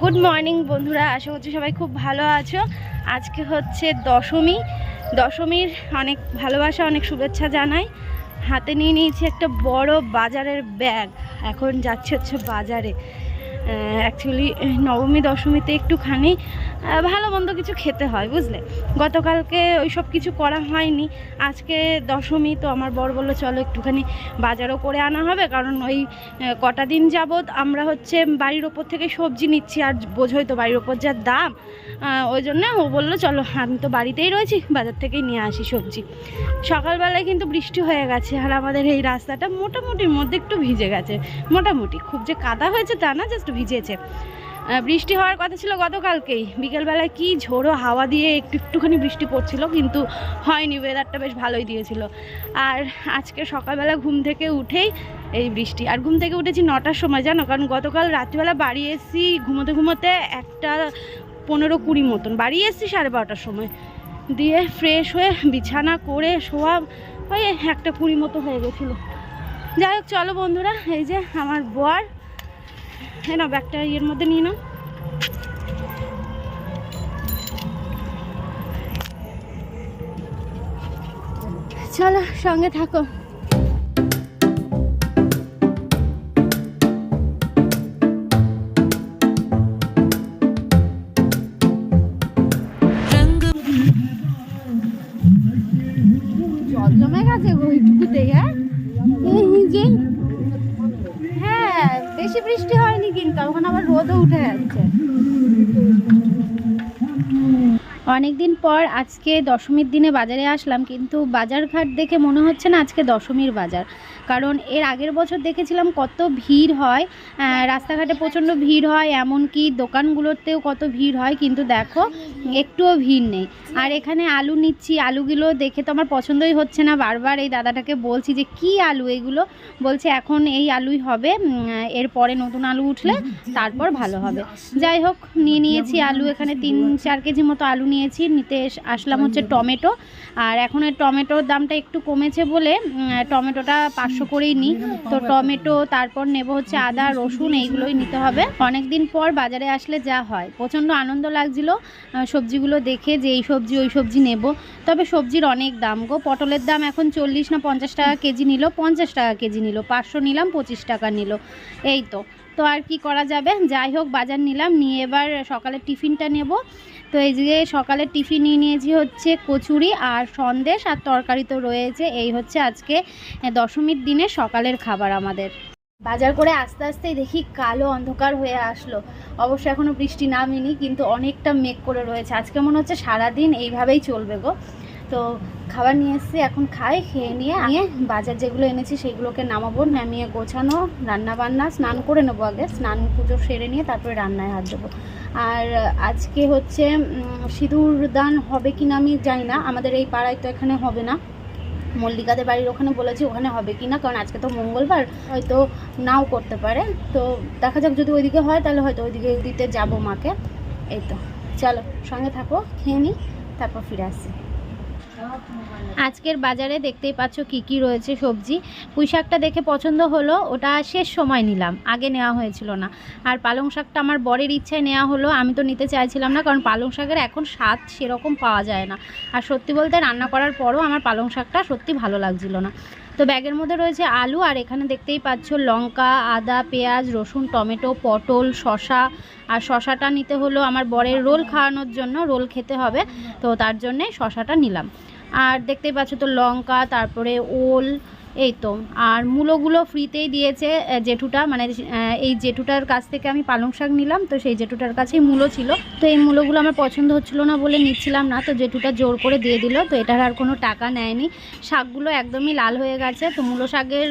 Good morning বন্ধুরা। আশা করছি সবাই খুব ভালো আছো। আজকে হচ্ছে দশমী। দশমীর অনেক ভালোবাসা, অনেক শুভেচ্ছা জানাই। হাতে নিয়ে নিয়েছি একটা বড় বাজারের ব্যাগ। এখন যাচ্ছে হচ্ছে বাজারে। অ্যাকচুয়ালি নবমী, দশমীতে একটুখানি ভালো মন্দ কিছু খেতে হয়, বুঝলে? গতকালকে ওই সব কিছু করা হয়নি। আজকে দশমী, তো আমার বর বলল, চলো একটুখানি বাজারও করে আনা হবে, কারণ ওই কটা দিন যাবৎ আমরা হচ্ছে বাড়ির ওপর থেকে সবজি নিচ্ছি, আর বোঝোই তো বাড়ির ওপর যা দাম। ওই জন্য ও বলল, চলো, আমি তো বাড়িতেই রয়েছি, বাজার থেকেই নিয়ে আসি সবজি। সকালবেলায় কিন্তু বৃষ্টি হয়ে গেছে, আর আমাদের এই রাস্তাটা মোটামুটির মধ্যে একটু ভিজে গেছে, মোটামুটি। খুব যে কাদা হয়েছে তা না জাস্ট ভিজেছে। বৃষ্টি হওয়ার কথা ছিল গতকালকেই। বিকেলবেলায় কি ঝোড়ো হাওয়া দিয়ে একটু, একটুখানি বৃষ্টি পড়ছিল, কিন্তু হয়নি ওয়েদারটা বেশ ভালোই দিয়েছিল। আর আজকে সকালবেলা ঘুম থেকে উঠেই এই বৃষ্টি। আর ঘুম থেকে উঠেছি নটার সময়, জানো? কারণ গতকাল রাত্রিবেলা বাড়ি এসেছি, ঘুমোতে ঘুমোতে একটা পনেরো কুড়ি মতন। বাড়ি এসেছি সাড়ে বারোটার সময়। দিয়ে ফ্রেশ হয়ে বিছানা করে শোয়া ওই একটা কুড়ি মতো হয়ে গেছিল। যাই হোক, চলো বন্ধুরা, এই যে আমার বর হ্যাঁ না ব্যাগটা ইয়ের মধ্যে নিয়ে নাও। চলো, সঙ্গে থাকো। জল জমে গেছে ওইটুকুতে হ্যাঁ বেশি বৃষ্টি হয়নি কিন্তু এখন আবার রোদও উঠে যাচ্ছে। অনেক দিন পর আজকে দশমীর দিনে বাজারে আসলাম, কিন্তু বাজার ঘাট দেখে মনে হচ্ছে না আজকে দশমীর বাজার। কারণ এর আগের বছর দেখেছিলাম কত ভিড় হয় রাস্তাঘাটে প্রচণ্ড ভিড় হয়, এমনকি দোকানগুলোতেও কত ভিড় হয়, কিন্তু দেখো একটুও ভিড় নেই। আর এখানে আলু নিচ্ছি, আলুগুলো দেখে তো আমার পছন্দই হচ্ছে না। বারবার এই দাদাটাকে বলছি যে, কি আলু এগুলো? বলছে, এখন এই আলুই হবে এরপরে নতুন আলু উঠলে তারপর ভালো হবে। যাই হোক, নিয়ে নিয়েছি আলু, এখানে তিন চার কেজি মতো আলু নিয়েছি নিতে আসলাম হচ্ছে টমেটো। আর এখন এই টমেটোর দামটা একটু কমেছে বলে টমেটোটা পাঁচশো করেই নিই। তো টমেটো তারপর নেব হচ্ছে আদা রসুন এইগুলোই নিতে হবে। অনেক দিন পর বাজারে আসলে যা হয়। প্রচণ্ড আনন্দ লাগছিল সবজিগুলো দেখে যে এই সবজি ওই সবজি নেব। তবে সবজির অনেক দাম গো। পটলের দাম এখন চল্লিশ না পঞ্চাশ টাকা কেজি নিল পঞ্চাশ টাকা কেজি নিল পাঁচশো নিলাম পঁচিশ টাকা নিল। এই তো। তো আর কি করা যাবে? যাই হোক বাজার নিলাম নিয়ে এবার সকালে টিফিনটা নেব। তো এই যে সকালে টিফিন নিয়ে নিয়েছি হচ্ছে কচুরি আর সন্দেশ আর তরকারি তো রয়েছে। এই হচ্ছে আজকে দশমীর দিনে সকালের খাবার আমাদের। বাজার করে আস্তে আস্তেই দেখি কালো অন্ধকার হয়ে আসলো। অবশ্য এখনও বৃষ্টি নামেনি, কিন্তু অনেকটা মেঘ করে রয়েছে। আজকে মনে হচ্ছে সারাদিন এইভাবেই চলবে গো। তো খাবার নিয়ে এসেছি, এখন খাই, খেয়ে নিয়ে নিয়ে বাজার যেগুলো এনেছি সেগুলোকে নামাবো, নামিয়ে গোছানো রান্না বান্না স্নান করে নেব আগে, স্নান পুজো সেরে নিয়ে তারপরে রান্নায় হাত দেবো। আর আজকে হচ্ছে সিঁদুর দান হবে কি না আমি জানি না, আমাদের এই পাড়ায় তো এখানে হবে না। মল্লিকাদের বাড়ির ওখানে বলেছি ওখানে হবে কি না কারণ আজকে তো মঙ্গলবার, হয়তো নাও করতে পারে। তো দেখা যাক যদি ওইদিকে হয়, তাহলে হয়তো ওইদিকে দিতে যাব মাকে। এই তো, চলো সঙ্গে থাকো, খেয়ে নিই তারপর ফিরে আসছি। আজকের বাজারে দেখতেই পাচ্ছ কি কি রয়েছে সবজি। পুঁই শাকটা দেখে পছন্দ হলো, ওটা শেষ সময় নিলাম, আগে নেওয়া হয়েছিল না। আর পালং শাকটা আমার বরের ইচ্ছায় নেওয়া হলো, আমি তো নিতে চাইছিলাম না, কারণ পালং শাকের এখন স্বাদ সেরকম পাওয়া যায় না। আর সত্যি বলতে রান্না করার পরও আমার পালং শাকটা সত্যি ভালো লাগছিল না। তো ব্যাগের মধ্যে রয়েছে আলু, আর এখানে দেখতেই পাচ্ছ লঙ্কা, আদা, পেঁয়াজ, রসুন, টমেটো, পটল শশা আর শশাটা নিতে হলো আমার বরের রোল খাওয়ানোর জন্য, রোল খেতে হবে, তো তার জন্যে শশাটা নিলাম। আর দেখতেই পাচ্ছ তো লঙ্কা তারপরে ওল এই তো, আর মূলোগুলো ফ্রিতেই দিয়েছে জেঠুটা মানে এই জেঠুটার কাছ থেকে আমি পালং শাক নিলাম, তো সেই জেঠুটার কাছেই মূলো ছিল। তো এই মূলোগুলো আমার পছন্দ হচ্ছিল না বলে নিচ্ছিলাম না, তো জেঠুটা জোর করে দিয়ে দিল, তো এটার আর কোনো টাকা নেয়নি। শাকগুলো একদমই লাল হয়ে গেছে, তো মূলো শাকের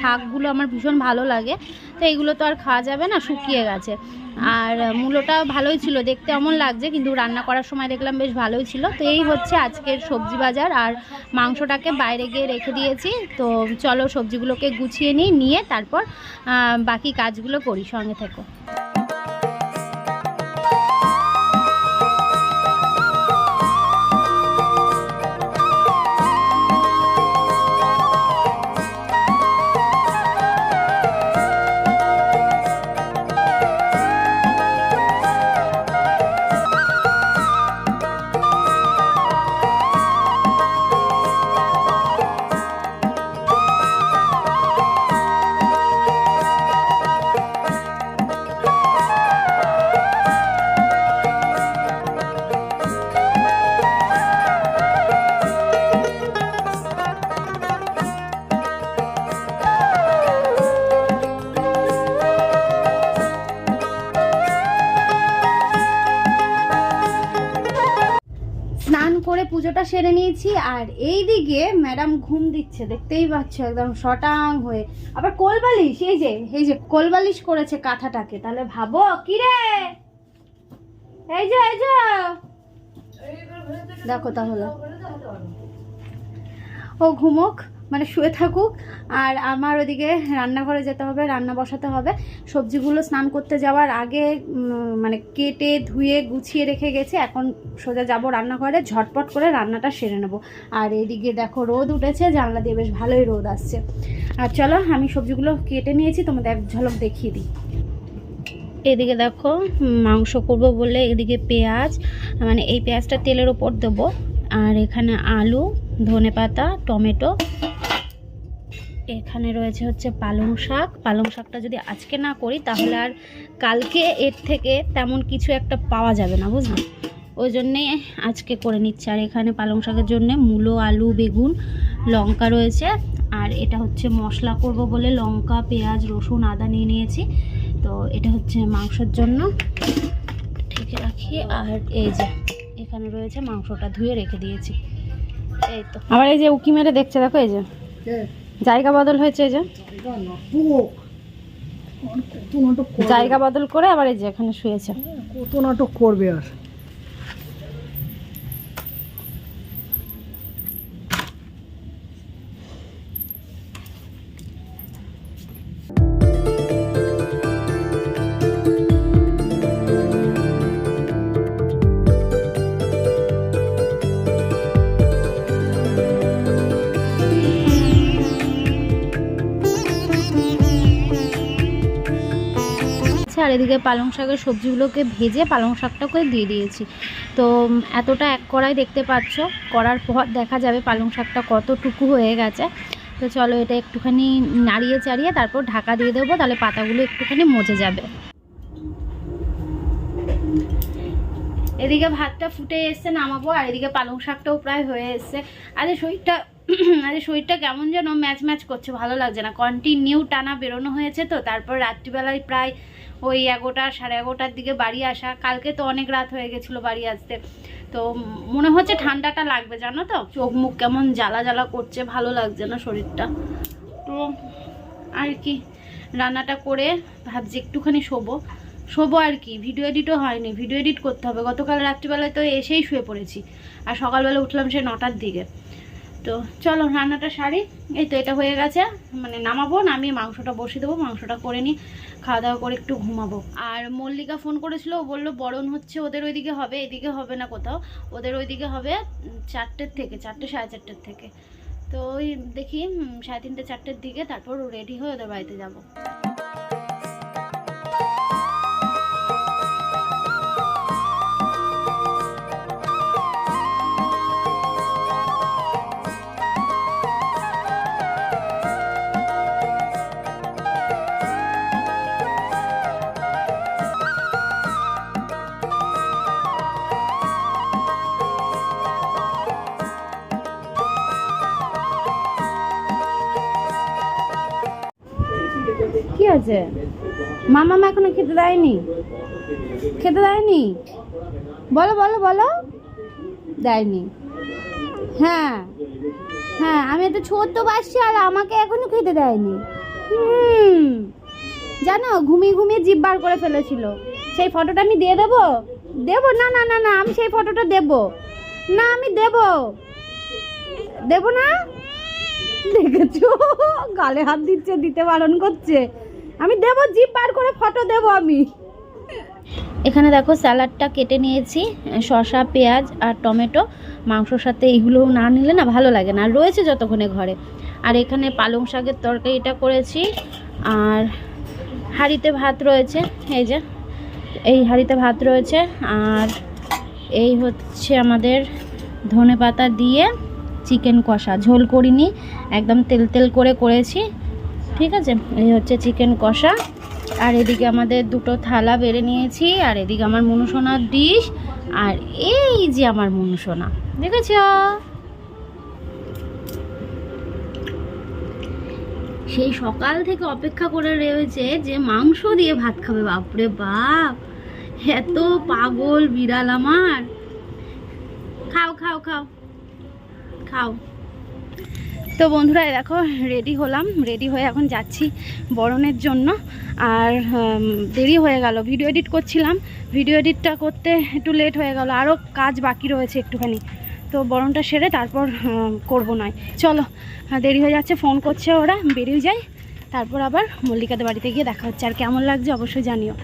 শাকগুলো আমার ভীষণ ভালো লাগে, তো এইগুলো তো আর খাওয়া যাবে না, শুকিয়ে গেছে। আর মূলোটা ভালোই ছিল, দেখতে অমন লাগছে, কিন্তু রান্না করার সময় দেখলাম বেশ ভালোই ছিল, তো এই হচ্ছে আজকের সবজি বাজার, আর মাংসটাকে বাইরে গিয়ে রেখে দিয়েছি, তো চলো সবজিগুলোকে গুছিয়ে নিই নিয়ে তারপর বাকি কাজগুলো করি সঙ্গে থেকো। সেরে নিয়েছি, আর এই দিকে ম্যাডাম ঘুম দিচ্ছে, দেখতেই পাচ্ছ একদম শটাং হয়ে। আবার কোলবালিশ, এই যে এই যে কোলবালিশ করেছে কাঁথাটাকে, তাহলে ভাবো কি রে এই যে এই যে। দেখো তাহলে। ও ঘুমোক। মানে শুয়ে থাকুক। আর আমার ওদিকে রান্নাঘরে যেতে হবে, রান্না বসাতে হবে। সবজিগুলো স্নান করতে যাওয়ার আগে মানে কেটে, ধুয়ে, গুছিয়ে রেখে গেছে। এখন সোজা যাব রান্নাঘরে, ঝটপট করে রান্নাটা সেরে নেব। আর এদিকে দেখো রোদ উঠেছে, জানলা দিয়ে বেশ ভালোই রোদ আসছে। আর চলো, আমি সবজিগুলো কেটে নিয়েছি, তোমাদের এক ঝলক দেখিয়ে দিই। এদিকে দেখো মাংস করব বলে এদিকে পেঁয়াজ মানে এই পেঁয়াজটা তেলের ওপর দেবো। আর এখানে আলু ধনে পাতা টমেটো এখানে রয়েছে হচ্ছে পালং শাক। পালং শাকটা যদি আজকে না করি তাহলে আর কালকে এর থেকে তেমন কিছু একটা পাওয়া যাবে না বুঝলি? ওই জন্যে আজকে করে নিচ্ছি। আর এখানে পালং শাকের জন্য মূলো আলু বেগুন লঙ্কা রয়েছে। আর এটা হচ্ছে মশলা করব বলে লঙ্কা পেঁয়াজ রসুন আদা নিয়ে নিয়েছি। তো এটা হচ্ছে মাংসের জন্য। ঢেকে রাখি। আর এই যে এখানে রয়েছে মাংসটা ধুয়ে রেখে দিয়েছি। এই তো। আবার এই যে উকি মেরে দেখছে দেখো এই যে। জায়গা বদল হয়েছে এই যে। জায়গা বদল করে আবার এই যে এখানে শুয়েছে। কত নাটক করবে আর? এদিকে পালং শাকের সবজিগুলোকে ভেজে পালং শাকটাকে দিয়ে দিয়েছি। তো এতটা এক কড়াই দেখতে পাচ্ছ, করার পর দেখা যাবে পালং শাকটা কতটুকু হয়ে গেছে। তো চলো এটা একটুখানি নাড়িয়ে চাড়িয়ে তারপর ঢাকা দিয়ে দেবো, তাহলে পাতাগুলো একটুখানি মজে যাবে। এদিকে ভাতটা ফুটে এসছে, নামাবো, আর এদিকে পালং শাকটাও প্রায় হয়ে এসছে। আরে শরীরটা আরে শরীরটা কেমন যেন ম্যাচ ম্যাচ করছে, ভালো লাগছে না। কন্টিনিউ টানা বেরোনো হয়েছে তো, তারপর রাত্রিবেলায় প্রায় ওই এগারোটা, সাড়ে এগারোটার দিকে বাড়ি আসা। কালকে তো অনেক রাত হয়ে গেছিল বাড়ি আসতে। তো মনে হচ্ছে ঠান্ডাটা লাগবে, জানো তো? চোখ মুখ কেমন জ্বালা জ্বালা করছে, ভালো লাগছে না শরীরটা। তো আর কি, রান্নাটা করে ভাবছি একটুখানি শোবো। শোবো আর কি, ভিডিও এডিটও হয়নি, ভিডিও এডিট করতে হবে। গতকাল রাত্রিবেলায় তো এসেই শুয়ে পড়েছি। আর সকালবেলা উঠলাম সে নটার দিকে। তো চলো, রান্নাটা সারি। এই তো এটা হয়ে গেছে। মানে নামাবো, নামিয়ে মাংসটা বসিয়ে দেবো, মাংসটা করে নিই খাওয়া দাওয়া করে একটু ঘুমাবো। আর মল্লিকা ফোন করেছিল, ও বলল, বরণ হচ্ছে, ওদের ওইদিকে হবে, এদিকে হবে না কোথাও। ওদের ওইদিকে হবে চারটের থেকে, চারটে সাড়ে চারটের থেকে। তো ওই দেখি সাড়ে তিনটে, চারটের দিকে, তারপর রেডি হয়ে ওদের বাড়িতে যাব। খেতে দেয়নি? খেতে দেয়নি? বলো বলো বলো। দেয়নি। হ্যাঁ হ্যাঁ আমি তো ছোট্ট বাচ্চা আর আমাকে এখনও খেতে দেয়নি। হুম। জানো, ঘুমিয়ে ঘুমিয়ে জিভ বার করে ফেলেছিল। সেই ফটোটা আমি দিয়ে দেবো? দেবো? না না না না, আমি সেই ফটোটা দেবো। না, আমি দেবো। দেবো না? দেখেছ? গালে হাত দিচ্ছে, দিতে বারণ করছে। আমি দেবো, জিপ বার করে ফটো দেবো আমি। এখানে দেখো স্যালাডটা কেটে নিয়েছি, শসা, পেঁয়াজ আর টমেটো। মাংসর সাথে এইগুলো না নিলে না ভালো লাগে না রয়েছে যতক্ষণে ঘরে। আর এখানে পালং শাকের তরকারিটা করেছি, আর হাঁড়িতে ভাত রয়েছে, এই যে, এই হাঁড়িতে ভাত রয়েছে, আর এই হচ্ছে আমাদের ধনে পাতা দিয়ে চিকেন কষা। ঝোল করিনি, একদম তেল তেল করে করেছি ঠিক আছে? এই হচ্ছে চিকেন কষা। আর এদিকে আমাদের দুটো থালা বেড়ে নিয়েছি, আর এদিকে আমার মনুসোনার ডিশ আর এই যে আমার মনুসোনা দেখেছ? সেই সকাল থেকে অপেক্ষা করে রয়েছে যে মাংস দিয়ে ভাত খাবে, বাপরে বাপ! এত পাগল বিড়াল আমার। খাও খাও খাও। খাও। তো বন্ধুরা দেখো রেডি হলাম রেডি হয়ে এখন যাচ্ছি বরণের জন্য। আর দেরি হয়ে গেল ভিডিও এডিট করছিলাম। ভিডিও এডিটটা করতে একটু লেট হয়ে গেল আরও কাজ বাকি রয়েছে একটুখানি। তো বরণটা সেরে তারপর করব নয়। চলো, দেরি হয়ে যাচ্ছে ফোন করছে ওরা, বেরিয়ে যায় তারপর আবার মল্লিকাদের বাড়িতে গিয়ে দেখা হচ্ছে। আর কেমন লাগছে অবশ্যই জানিও।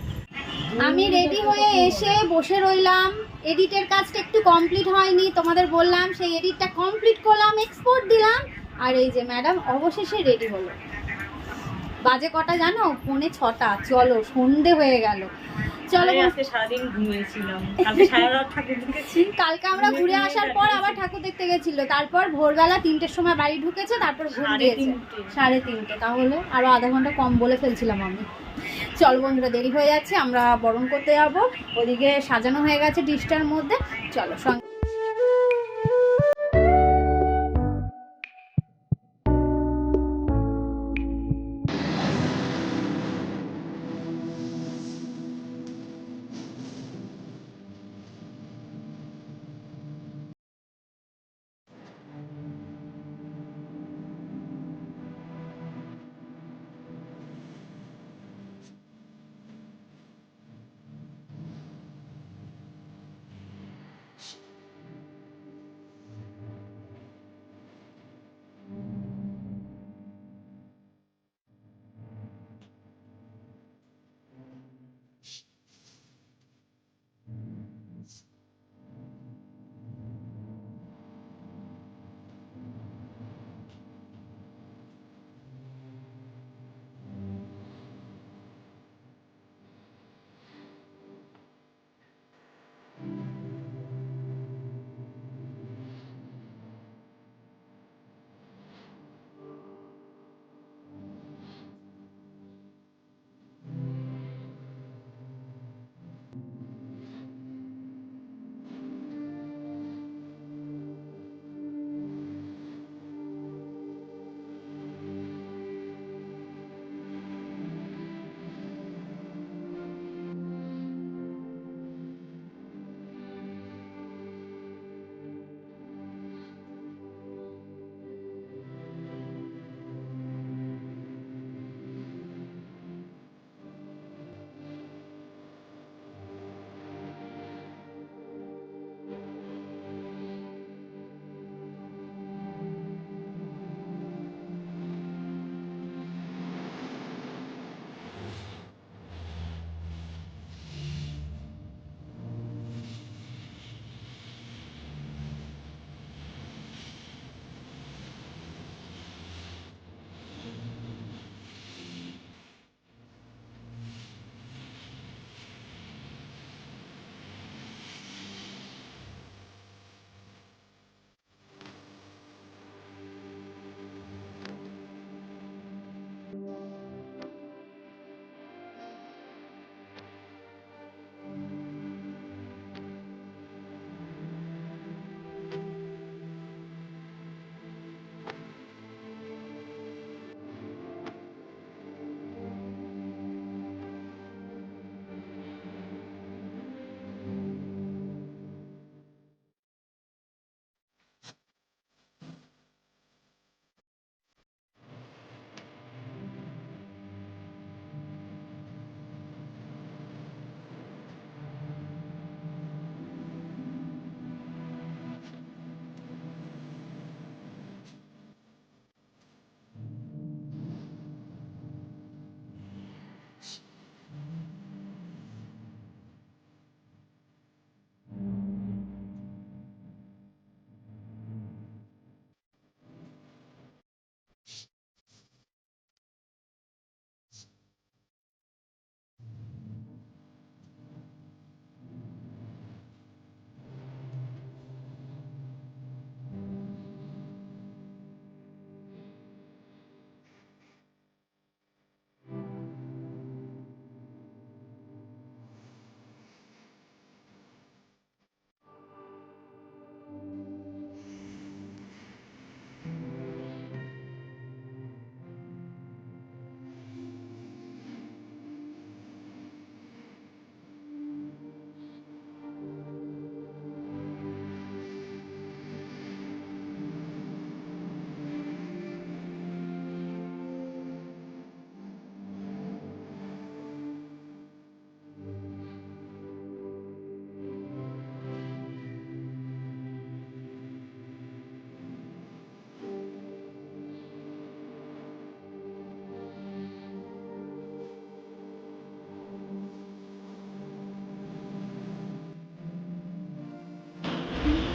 আমি রেডি হয়ে এসে বসে রইলাম। এডিটের কাজটা একটু কমপ্লিট হয়নি, তোমাদের বললাম, সেই এডিটটা কমপ্লিট করলাম এক্সপোর্ট দিলাম। আর এই যে ম্যাডাম অবশেষে রেডি হলো। বাজে কটা জানো? ফোনে ছটা। চলো সন্ধে হয়ে গেল। চলো আজকে সারাদিন ঘুমিয়েছিলাম। কালকে সারা রাত ঠাকুর দেখেছি। কালকে আমরা ঘুরে আসার পর আবার ঠাকুর দেখতে গেছিল। তারপর ভোরবেলা তিনটের সময় বাড়ি ঢুকেছে তারপর ঘুম সাড়ে দিয়েছে। তিনটে। সাড়ে তিনটে। তাহলে আরও আধা ঘণ্টা কম বলে ফেলছিলাম আমি। চল বন্ধুরা দেরি হয়ে যাচ্ছে আমরা বরণ করতে যাব। ওদিকে সাজানো হয়ে গেছে ডিশটার মধ্যে। চলো সঙ্গে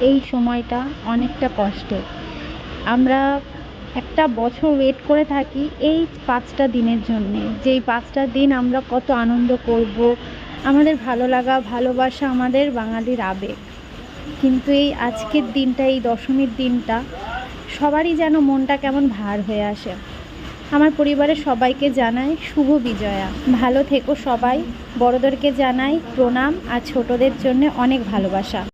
এই সময়টা অনেকটা কষ্টের। আমরা একটা বছর ওয়েট করে থাকি এই পাঁচটা দিনের জন্যে। যেই পাঁচটা দিন আমরা কত আনন্দ করব, আমাদের ভালো লাগা, ভালোবাসা আমাদের বাঙালির আবেগ। কিন্তু এই আজকের দিনটা, এই দশমীর দিনটা সবারই যেন মনটা কেমন ভার হয়ে আসে। আমার পরিবারের সবাইকে জানাই শুভ বিজয়া। ভালো থেকো সবাই। বড়োদেরকে জানাই প্রণাম আর ছোটদের জন্য অনেক ভালোবাসা।